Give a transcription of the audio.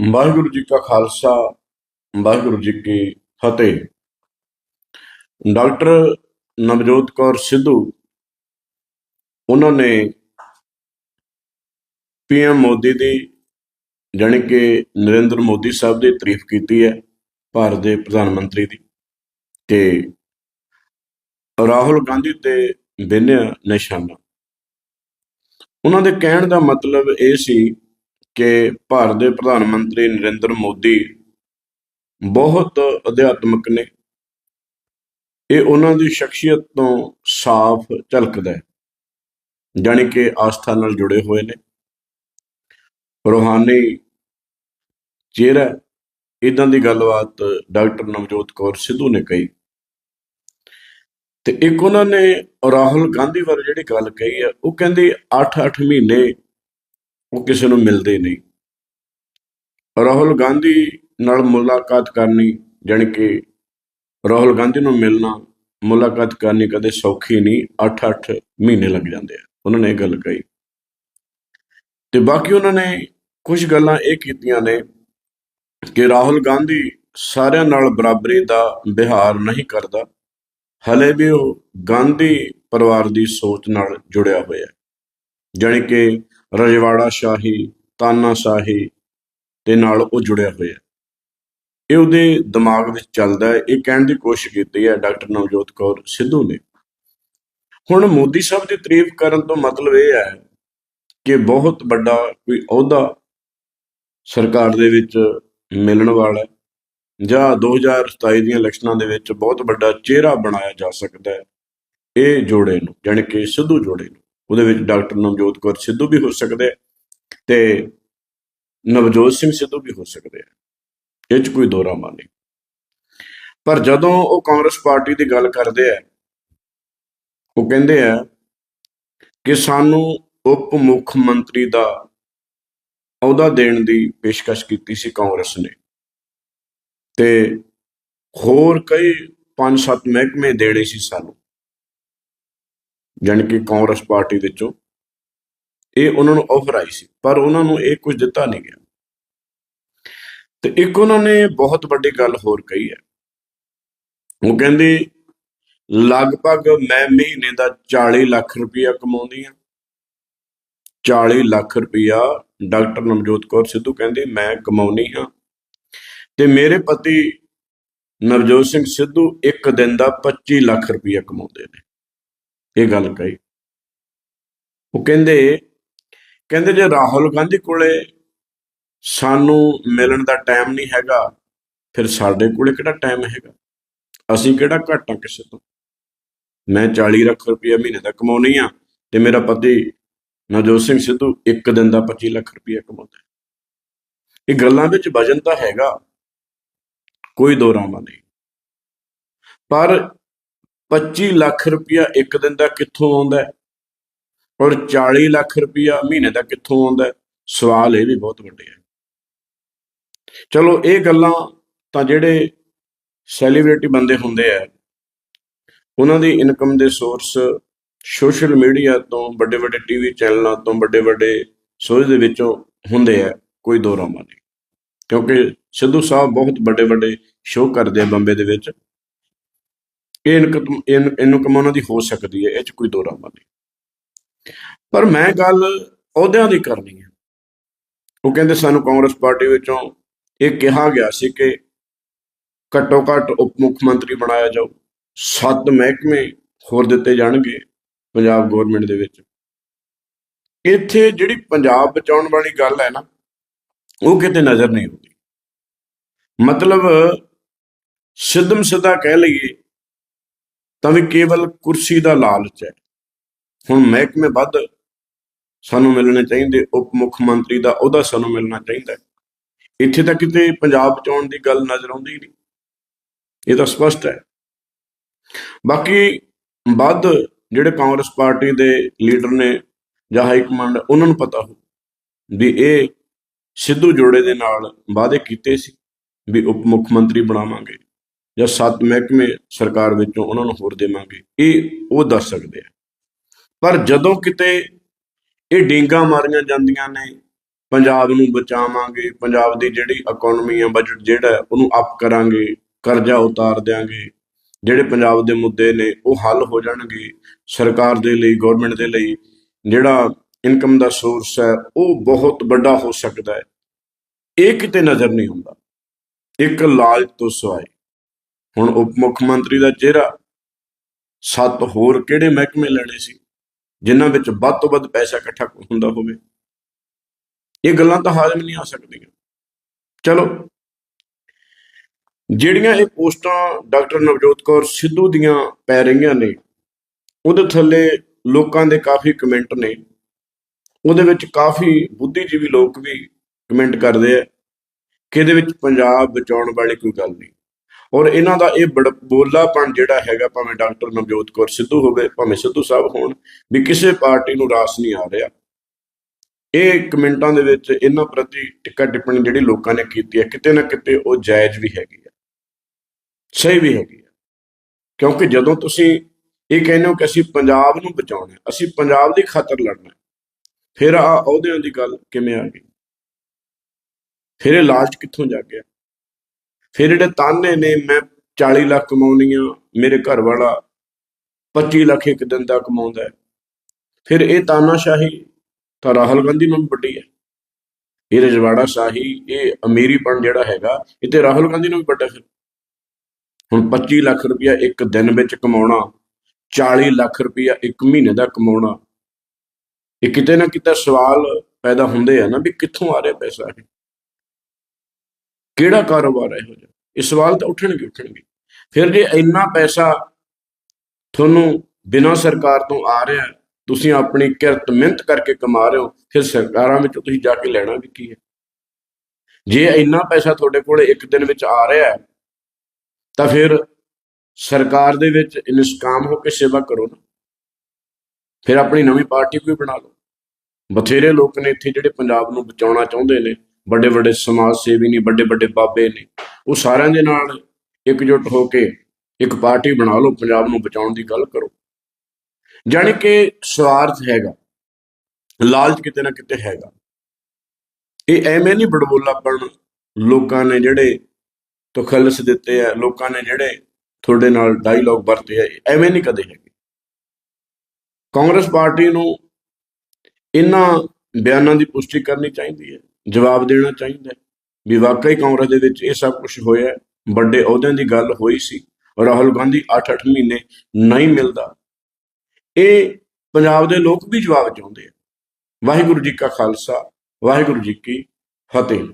ਵਾਹਿਗੁਰੂ ਜੀ ਕਾ ਖਾਲਸਾ, ਵਾਹਿਗੁਰੂ ਜੀ ਕੀ ਫਤਿਹ। ਡਾਕਟਰ ਨਵਜੋਤ ਕੌਰ ਸਿੱਧੂ, ਉਹਨਾਂ ਨੇ ਪੀਐਮ ਮੋਦੀ ਦੀ, ਜਾਣੀ ਕਿ ਨਰਿੰਦਰ ਮੋਦੀ ਸਾਹਿਬ ਦੀ ਤਾਰੀਫ ਕੀਤੀ ਹੈ, ਭਾਰਤ ਦੇ ਪ੍ਰਧਾਨ ਮੰਤਰੀ ਦੀ, ਤੇ ਰਾਹੁਲ ਗਾਂਧੀ ਤੇ ਬਿੰਨਿਆ ਨਿਸ਼ਾਨਾ। ਉਹਨਾਂ ਦੇ ਕਹਿਣ ਦਾ ਮਤਲਬ ਇਹ ਸੀ ਕਿ ਭਾਰਤ ਦੇ ਪ੍ਰਧਾਨ ਮੰਤਰੀ ਨਰਿੰਦਰ ਮੋਦੀ ਬਹੁਤ ਅਧਿਆਤਮਕ ਨੇ। ਇਹ ਉਹਨਾਂ ਦੀ ਸ਼ਖਸੀਅਤ ਤੋਂ ਸਾਫ਼ ਝਲਕਦਾ ਹੈ, ਜਾਣੀ ਕਿ ਆਸਥਾ ਨਾਲ ਜੁੜੇ ਹੋਏ ਨੇ। ਰੂਹਾਨੀ ਚਿਹਰਾ ਇਦਾਂ ਦੀ ਗੱਲਬਾਤ ਡਾਕਟਰ ਨਵਜੋਤ ਕੌਰ ਸਿੱਧੂ ਨੇ ਕਹੀ। ਤੇ ਇੱਕ ਉਹਨਾਂ ਨੇ ਰਾਹੁਲ ਗਾਂਧੀ ਬਾਰੇ ਜਿਹੜੀ ਗੱਲ ਕਹੀ ਹੈ, ਉਹ ਕਹਿੰਦੇ 8-8 ਮਹੀਨੇ ਉਹ ਕਿਸੇ ਨੂੰ ਮਿਲਦੇ ਨਹੀਂ। ਰਾਹੁਲ ਗਾਂਧੀ ਨਾਲ ਮੁਲਾਕਾਤ ਕਰਨੀ ਜਾਣੀ ਕਿ ਰਾਹੁਲ ਗਾਂਧੀ ਨੂੰ ਮਿਲਣਾ, ਮੁਲਾਕਾਤ ਕਰਨੀ ਕਦੇ ਸੌਖੀ ਨਹੀਂ 8-8 ਮਹੀਨੇ ਲੱਗ ਜਾਂਦੇ ਆ। ਉਹਨਾਂ ਨੇ ਇਹ ਗੱਲ ਕਹੀ। ਤੇ ਬਾਕੀ ਉਹਨਾਂ ਨੇ ਕੁਝ ਗੱਲਾਂ ਇਹ ਕੀਤੀਆਂ ਨੇ ਕਿ ਰਾਹੁਲ ਗਾਂਧੀ ਸਾਰਿਆਂ ਨਾਲ ਬਰਾਬਰੀ ਦਾ ਵਿਹਾਰ ਨਹੀਂ ਕਰਦਾ। ਹਲੇ ਵੀ ਉਹ ਗਾਂਧੀ ਪਰਿਵਾਰ ਦੀ ਸੋਚ ਨਾਲ ਜੁੜਿਆ ਹੋਇਆ ਹੈ। ਜਾਣੀ ਕਿ ਰਜਵਾੜਾ ਸ਼ਾਹੀ, ਤਾਨਾ ਸ਼ਾਹੀ ਦੇ ਨਾਲ ਉਹ ਜੁੜਿਆ ਹੋਇਆ ਇਹ ਉਹਦੇ ਦਿਮਾਗ ਵਿੱਚ ਚੱਲਦਾ ਹੈ। ਇਹ ਕਹਿਣ ਦੀ ਕੋਸ਼ਿਸ਼ ਕੀਤੀ ਹੈ ਡਾਕਟਰ ਨਵਜੋਤ ਕੌਰ ਸਿੱਧੂ ਨੇ। ਹੁਣ ਮੋਦੀ ਸਾਹਿਬ ਦੀ ਤਾਰੀਫ ਕਰਨ ਤੋਂ ਮਤਲਬ ਇਹ ਹੈ ਕਿ ਬਹੁਤ ਵੱਡਾ ਕੋਈ ਅਹੁਦਾ ਸਰਕਾਰ ਦੇ ਵਿੱਚ ਮਿਲਣ ਵਾਲਾ ਹੈ ਜਾਂ 2027 ਦੀਆਂ ਇਲੈਕਸ਼ਨਾਂ ਦੇ ਵਿੱਚ ਬਹੁਤ ਵੱਡਾ ਚਿਹਰਾ ਬਣਾਇਆ ਜਾ ਸਕਦਾ ਹੈ। ਇਹ ਜੋੜੇ ਨੂੰ, ਜਾਣੀ ਕਿ ਸਿੱਧੂ ਜੋੜੇ ਨੂੰ। ਉਹਦੇ ਵਿੱਚ ਡਾਕਟਰ ਨਵਜੋਤ ਕੌਰ ਸਿੱਧੂ ਵੀ ਹੋ ਸਕਦੇ ਆ ਤੇ ਨਵਜੋਤ ਸਿੰਘ ਸਿੱਧੂ ਵੀ ਹੋ ਸਕਦੇ ਆ। ਇਹ ਚ ਕੋਈ ਦੋਰਾ ਨਹੀਂ। ਪਰ ਜਦੋਂ ਉਹ ਕਾਂਗਰਸ ਪਾਰਟੀ ਦੀ ਗੱਲ ਕਰਦੇ ਆ, ਉਹ ਕਹਿੰਦੇ ਆ ਕਿ ਸਾਨੂੰ ਉਪ ਮੁੱਖ ਮੰਤਰੀ ਦਾ ਅਹੁਦਾ ਦੇਣ ਦੀ ਪੇਸ਼ਕਸ਼ ਕੀਤੀ ਸੀ ਕਾਂਗਰਸ ਨੇ। ਤੇ ਹੋਰ ਕਈ 5-7 ਮਹਿਕਮੇ ਦੇਣੇ ਸੀ ਸਾਨੂੰ। ਜਾਣੀ ਕਿ ਕਾਂਗਰਸ ਪਾਰਟੀ ਵਿੱਚੋਂ ਇਹ ਉਹਨਾਂ ਨੂੰ ਆਫਰ ਆਈ ਸੀ, ਪਰ ਉਹਨਾਂ ਨੂੰ ਇਹ ਕੁਝ ਦਿੱਤਾ ਨਹੀਂ ਗਿਆ। ਤੇ ਇੱਕ ਉਹਨਾਂ ਨੇ ਬਹੁਤ ਵੱਡੀ ਗੱਲ ਹੋਰ ਕਹੀ ਹੈ। ਉਹ ਕਹਿੰਦੇ, ਲਗਭਗ ਮੈਂ ਮਹੀਨੇ ਦਾ 40 ਲੱਖ ਰੁਪਇਆ ਕਮਾਉਂਦੀ ਆ 40 ਲੱਖ ਰੁਪਇਆ ਡਾਕਟਰ ਨਵਜੋਤ ਕੌਰ ਸਿੱਧੂ ਕਹਿੰਦੇ, ਮੈਂ ਕਮਾਉਣੀ ਹਾਂ। ਤੇ ਮੇਰੇ ਪਤੀ ਨਵਜੋਤ ਸਿੰਘ ਸਿੱਧੂ ਇੱਕ ਦਿਨ ਦਾ 25 ਲੱਖ ਰੁਪਇਆ ਕਮਾਉਂਦੇ ਨੇ। ਇਹ ਗੱਲ ਕਹੀ। ਉਹ ਕਹਿੰਦੇ ਕਹਿੰਦੇ ਜੇ ਰਾਹੁਲ ਗਾਂਧੀ ਕੋਲੇ ਸਾਨੂੰ ਮਿਲਣ ਦਾ ਟਾਈਮ ਨਹੀਂ ਹੈਗਾ, ਫਿਰ ਸਾਡੇ ਕੋਲੇ ਕਿਹੜਾ ਟਾਈਮ ਹੈਗਾ? ਅਸੀਂ ਕਿਹੜਾ ਘੱਟ ਆ ਕਿਸੇ ਤੋਂ? ਮੈਂ 40 ਲੱਖ ਰੁਪਇਆ ਮਹੀਨੇ ਦਾ ਕਮਾਉਣੀ ਆ ਤੇ ਮੇਰਾ ਪਤੀ ਨਵਜੋਤ ਸਿੰਘ ਸਿੱਧੂ ਇੱਕ ਦਿਨ ਦਾ 25 ਲੱਖ ਰੁਪਇਆ ਕਮਾਉਂਦਾ ਇਹ ਗੱਲਾਂ ਵਿੱਚ ਵਜਨ ਤਾਂ ਹੈਗਾ, ਕੋਈ ਦੋਰਾਵਾ ਨਹੀਂ। ਪਰ 25 ਲੱਖ ਰੁਪਇਆ ਇੱਕ ਦਿਨ ਦਾ ਕਿੱਥੋਂ ਆਉਂਦਾ ਔਰ 40 ਲੱਖ ਰੁਪਇਆ ਮਹੀਨੇ ਦਾ ਕਿੱਥੋਂ ਆਉਂਦਾ ਸਵਾਲ ਇਹ ਵੀ ਬਹੁਤ ਵੱਡੇ ਹੈ ਚਲੋ, ਇਹ ਗੱਲਾਂ ਤਾਂ ਜਿਹੜੇ ਸੈਲੀਬ੍ਰਿਟੀ ਬੰਦੇ ਹੁੰਦੇ ਆ, ਉਹਨਾਂ ਦੀ ਇਨਕਮ ਦੇ ਸੋਰਸ ਸੋਸ਼ਲ ਮੀਡੀਆ ਤੋਂ, ਵੱਡੇ ਵੱਡੇ ਟੀਵੀ ਚੈਨਲਾਂ ਤੋਂ, ਵੱਡੇ ਵੱਡੇ ਸੋਰਸ ਦੇ ਵਿੱਚੋਂ ਹੁੰਦੇ ਆ, ਕੋਈ ਦੋ ਰਾਮਾ ਨਹੀਂ। ਕਿਉਂਕਿ ਸਿੱਧੂ ਸਾਹਿਬ ਬਹੁਤ ਵੱਡੇ ਵੱਡੇ ਸ਼ੋਅ ਕਰਦੇ ਆ ਬੰਬੇ ਦੇ ਵਿੱਚ। ਇਹ ਇਨਕਮ ਇਨ- ਇਨਕਮ ਉਹਨਾਂ ਦੀ ਹੋ ਸਕਦੀ ਹੈ, ਇਹ ਚ ਕੋਈ ਦੋਰਾਮਾ ਨਹੀਂ। ਪਰ ਮੈਂ ਗੱਲ ਅਹੁਦਿਆਂ ਦੀ ਕਰਨੀ ਹੈ। ਉਹ ਕਹਿੰਦੇ ਸਾਨੂੰ ਕਾਂਗਰਸ ਪਾਰਟੀ ਵਿੱਚੋਂ ਇਹ ਕਿਹਾ ਗਿਆ ਸੀ ਕਿ ਘੱਟੋ ਘੱਟ ਉਪ ਮੁੱਖ ਮੰਤਰੀ ਬਣਾਇਆ ਜਾਓ ਸੱਤ ਮਹਿਕਮੇ ਹੋਰ ਦਿੱਤੇ ਜਾਣਗੇ ਪੰਜਾਬ ਗਵਰਨਮੈਂਟ ਦੇ ਵਿੱਚ। ਇੱਥੇ ਜਿਹੜੀ ਪੰਜਾਬ ਬਚਾਉਣ ਵਾਲੀ ਗੱਲ ਹੈ ਨਾ, ਉਹ ਕਿਤੇ ਨਜ਼ਰ ਨਹੀਂ ਆਉਂਦੀ। ਮਤਲਬ ਸਿੱਧਮ ਸਿੱਧਾ ਕਹਿ ਲਈਏ ਤਾਂ ਵੀ ਕੇਵਲ ਕੁਰਸੀ ਦਾ ਲਾਲਚ ਹੈ। ਹੁਣ ਮਹਿਕਮੇ ਵੱਧ ਸਾਨੂੰ ਮਿਲਣੇ ਚਾਹੀਦੇ, ਉਪ ਮੁੱਖ ਮੰਤਰੀ ਦਾ ਉਹਦਾ ਸਾਨੂੰ ਮਿਲਣਾ ਚਾਹੀਦਾ ਇੱਥੇ ਤਾਂ ਕਿਤੇ ਪੰਜਾਬ 'ਚ ਆਉਣ ਦੀ ਗੱਲ ਨਜ਼ਰ ਆਉਂਦੀ ਨਹੀਂ। ਇਹ ਤਾਂ ਸਪਸ਼ਟ ਹੈ। ਬਾਕੀ ਵੱਧ ਜਿਹੜੇ ਕਾਂਗਰਸ ਪਾਰਟੀ ਦੇ ਲੀਡਰ ਨੇ ਜਾਂ ਹਾਈ ਕਮਾਂਡ, ਉਹਨਾਂ ਨੂੰ ਪਤਾ ਹੋ ਵੀ ਇਹ ਸਿੱਧੂ ਜੋੜੇ ਦੇ ਨਾਲ ਵਾਅਦੇ ਕੀਤੇ ਸੀ ਵੀ ਉਪ ਮੁੱਖ ਮੰਤਰੀ ਬਣਾਵਾਂਗੇ। ਜਾਂ ਸੱਤ ਮਹਿਕਮੇ ਸਰਕਾਰ ਵਿੱਚੋਂ ਉਹਨਾਂ ਨੂੰ ਹੋਰ ਦੇਵਾਂਗੇ, ਇਹ ਉਹ ਦੱਸ ਸਕਦੇ ਆ। ਪਰ ਜਦੋਂ ਕਿਤੇ ਇਹ ਡਿੰਗਾ ਮਾਰੀਆਂ ਜਾਂਦੀਆਂ ਨੇ, ਪੰਜਾਬ ਨੂੰ ਬਚਾਵਾਂਗੇ, ਪੰਜਾਬ ਦੀ ਜਿਹੜੀ ਇਕਨੋਮੀ ਆ ਬਜਟ ਜਿਹੜਾ ਉਹਨੂੰ ਅਪ ਕਰਾਂਗੇ, ਕਰਜ਼ਾ ਉਤਾਰ ਦਿਆਂਗੇ, ਜਿਹੜੇ ਪੰਜਾਬ ਦੇ ਮੁੱਦੇ ਨੇ ਉਹ ਹੱਲ ਹੋ ਜਾਣਗੇ, ਸਰਕਾਰ ਦੇ ਲਈ ਗਵਰਨਮੈਂਟ ਦੇ ਲਈ, ਜਿਹੜਾ ਇਨਕਮ ਦਾ ਸੋਰਸ ਹੈ, ਉਹ ਬਹੁਤ ਵੱਡਾ ਹੋ ਸਕਦਾ ਹੈ। ਇਹ ਕਿਤੇ ਨਜ਼ਰ ਨਹੀਂ ਹੁੰਦਾ ਇੱਕ ਲਾਲਚ ਤੋਂ ਸਿਵਾਏ। ਹੁਣ ਉਪ ਮੁੱਖ ਮੰਤਰੀ ਦਾ ਚਿਹਰਾ ਸੱਤ ਹੋਰ ਕਿਹੜੇ ਮਹਿਕਮੇ ਲੈਣੇ ਸੀ, ਜਿਨ੍ਹਾਂ ਵਿੱਚ ਵੱਧ ਤੋਂ ਵੱਧ ਪੈਸਾ ਇਕੱਠਾ ਹੁੰਦਾ ਹੋਵੇ? ਇਹ ਗੱਲਾਂ ਤਾਂ ਹਾਜ਼ਮ ਨਹੀਂ ਆ ਸਕਦੀਆਂ। ਚਲੋ, ਜਿਹੜੀਆਂ ਇਹ ਪੋਸਟਾਂ ਡਾਕਟਰ ਨਵਜੋਤ ਕੌਰ ਸਿੱਧੂ ਦੀਆਂ ਪੈ ਰਹੀਆਂ ਨੇ, ਉਹਦੇ ਥੱਲੇ ਲੋਕਾਂ ਦੇ ਕਾਫੀ ਕਮੈਂਟ ਨੇ। ਉਹਦੇ ਵਿੱਚ ਕਾਫੀ ਬੁੱਧੀਜੀਵੀ ਲੋਕ ਵੀ ਕਮੈਂਟ ਕਰਦੇ ਆ ਕਿ ਇਹਦੇ ਵਿੱਚ ਪੰਜਾਬ ਬਚਾਉਣ ਵਾਲੀ ਕੋਈ ਗੱਲ ਨਹੀਂ। ਔਰ ਇਹਨਾਂ ਦਾ ਇਹ ਬੜ ਬੋਲਾਪਣ ਜਿਹੜਾ ਹੈਗਾ ਭਾਵੇਂ ਡਾਕਟਰ ਨਵਜੋਤ ਕੌਰ ਸਿੱਧੂ ਹੋਵੇ, ਭਾਵੇਂ ਸਿੱਧੂ ਸਾਹਿਬ ਹੋਣ, ਵੀ ਕਿਸੇ ਪਾਰਟੀ ਨੂੰ ਰਾਸ ਨਹੀਂ ਆ ਰਿਹਾ। ਇਹ ਕਮੈਂਟਾਂ ਦੇ ਵਿੱਚ ਇਹਨਾਂ ਪ੍ਰਤੀ ਟਿੱਕਾ ਟਿੱਪਣੀ ਜਿਹੜੀ ਲੋਕਾਂ ਨੇ ਕੀਤੀ ਹੈ, ਕਿਤੇ ਨਾ ਕਿਤੇ ਉਹ ਜਾਇਜ਼ ਵੀ ਹੈਗੀ ਹੈ। ਸਹੀ ਵੀ ਹੈਗੀ ਹੈ। ਕਿਉਂਕਿ ਜਦੋਂ ਤੁਸੀਂ ਇਹ ਕਹਿੰਦੇ ਹੋ ਕਿ ਅਸੀਂ ਪੰਜਾਬ ਨੂੰ ਬਚਾਉਣਾ ਅਸੀਂ ਪੰਜਾਬ ਦੀ ਖਾਤਰ ਲੜਨਾ ਫਿਰ ਆ ਅਹੁਦਿਆਂ ਦੀ ਗੱਲ ਕਿਵੇਂ ਆ ਗਈ? ਫਿਰ ਇਹ ਲਾਲਚ ਕਿੱਥੋਂ ਜਾ ਗਿਆ ਫਿਰ ਜਿਹੜੇ ਤਾਨੇ ਨੇ, ਮੈਂ 40 ਲੱਖ ਕਮਾਉਣੀ ਆ ਮੇਰੇ ਘਰ ਵਾਲਾ 25 ਲੱਖ ਇੱਕ ਦਿਨ ਦਾ ਕਮਾਉਂਦਾ ਫਿਰ ਇਹ ਤਾਨਾਸ਼ਾਹੀ ਤਾਂ ਰਾਹੁਲ ਗਾਂਧੀ ਨੂੰ ਵੀ ਵੱਡੀ ਹੈ। ਇਹ ਰਜਵਾੜਾ ਸ਼ਾਹੀ, ਇਹ ਅਮੀਰੀਪਣ ਜਿਹੜਾ ਹੈਗਾ, ਇਹ ਤੇ ਰਾਹੁਲ ਗਾਂਧੀ ਨੂੰ ਵੀ ਵੱਡਾ ਫਿਰ ਹੁਣ 25 ਲੱਖ ਰੁਪਇਆ ਇੱਕ ਦਿਨ ਵਿੱਚ ਕਮਾਉਣਾ 40 ਲੱਖ ਰੁਪਇਆ ਇੱਕ ਮਹੀਨੇ ਦਾ ਕਮਾਉਣਾ, ਇਹ ਕਿਤੇ ਨਾ ਕਿਤੇ ਸਵਾਲ ਪੈਦਾ ਹੁੰਦੇ ਆ ਨਾ ਵੀ ਕਿੱਥੋਂ ਆ ਰਿਹਾ ਪੈਸਾ ਇਹ। ਕਿਹੜਾ ਕਾਰੋਬਾਰ ਹੈ ਇਹੋ ਜਿਹਾ? ਇਹ ਸਵਾਲ ਤਾਂ ਉੱਠਣਗੇ ਉੱਠਣਗੇ। ਫਿਰ ਜੇ ਇੰਨਾ ਪੈਸਾ ਤੁਹਾਨੂੰ ਬਿਨਾਂ ਸਰਕਾਰ ਤੋਂ ਆ ਰਿਹਾ, ਤੁਸੀਂ ਆਪਣੀ ਕਿਰਤ ਮਿਹਨਤ ਕਰਕੇ ਕਮਾ ਰਹੇ ਹੋ, ਫਿਰ ਸਰਕਾਰਾਂ ਵਿੱਚ ਤੁਸੀਂ ਜਾ ਕੇ ਲੈਣਾ ਵੀ ਕੀ ਹੈ? ਜੇ ਇੰਨਾ ਪੈਸਾ ਤੁਹਾਡੇ ਕੋਲ ਇੱਕ ਦਿਨ ਵਿੱਚ ਆ ਰਿਹਾ ਹੈ, ਤਾਂ ਫਿਰ ਸਰਕਾਰ ਦੇ ਵਿੱਚ ਨਿਸ਼ਕਾਮ ਹੋ ਕੇ ਸੇਵਾ ਕਰੋ ਨਾ। ਫਿਰ ਆਪਣੀ ਨਵੀਂ ਪਾਰਟੀ ਕੋਈ ਬਣਾ ਲਓ। ਬਥੇਰੇ ਲੋਕ ਨੇ ਇੱਥੇ ਜਿਹੜੇ ਪੰਜਾਬ ਨੂੰ ਬਚਾਉਣਾ ਚਾਹੁੰਦੇ ਨੇ। ਵੱਡੇ ਵੱਡੇ ਸਮਾਜ ਸੇਵੀ ਨੇ ਵੱਡੇ ਵੱਡੇ ਬਾਬੇ ਨੇ, ਉਹ ਸਾਰਿਆਂ ਦੇ ਨਾਲ ਇਕਜੁੱਟ ਹੋ ਕੇ ਇੱਕ ਪਾਰਟੀ ਬਣਾ ਲਓ, ਪੰਜਾਬ ਨੂੰ ਬਚਾਉਣ ਦੀ ਗੱਲ ਕਰੋ। ਜਾਣੀ ਕਿ ਸਵਾਰਥ ਹੈਗਾ, ਲਾਲਚ ਕਿਤੇ ਨਾ ਕਿਤੇ ਹੈਗਾ। ਇਹ ਐਵੇਂ ਨਹੀਂ ਬੜਬੋਲਾਪਣ ਲੋਕਾਂ ਨੇ ਜਿਹੜੇ ਤਖਲਸ ਦਿੱਤੇ ਆ, ਲੋਕਾਂ ਨੇ ਜਿਹੜੇ ਤੁਹਾਡੇ ਨਾਲ ਡਾਇਲੌਗ ਵਰਤੇ ਆ ਐਵੇਂ ਨਹੀਂ ਕਦੇ ਹੈਗੇ। ਕਾਂਗਰਸ ਪਾਰਟੀ ਨੂੰ ਇਹਨਾਂ ਬਿਆਨਾਂ ਦੀ ਪੁਸ਼ਟੀ ਕਰਨੀ ਚਾਹੀਦੀ ਹੈ। ਜਵਾਬ ਦੇਣਾ ਚਾਹੀਦਾ ਵੀ ਵਾਕਈ ਕਾਂਗਰਸ ਦੇ ਵਿੱਚ ਇਹ ਸਭ ਕੁਝ ਹੋਇਆ ਵੱਡੇ ਅਹੁਦਿਆਂ ਦੀ ਗੱਲ ਹੋਈ ਸੀ। ਰਾਹੁਲ ਗਾਂਧੀ 8-8 ਮਹੀਨੇ ਨਹੀਂ ਮਿਲਦਾ। ਇਹ ਪੰਜਾਬ ਦੇ ਲੋਕ ਵੀ ਜਵਾਬ ਚਾਹੁੰਦੇ ਆ। ਵਾਹਿਗੁਰੂ ਜੀ ਕਾ ਖਾਲਸਾ, ਵਾਹਿਗੁਰੂ ਜੀ ਕੀ ਫਤਿਹ।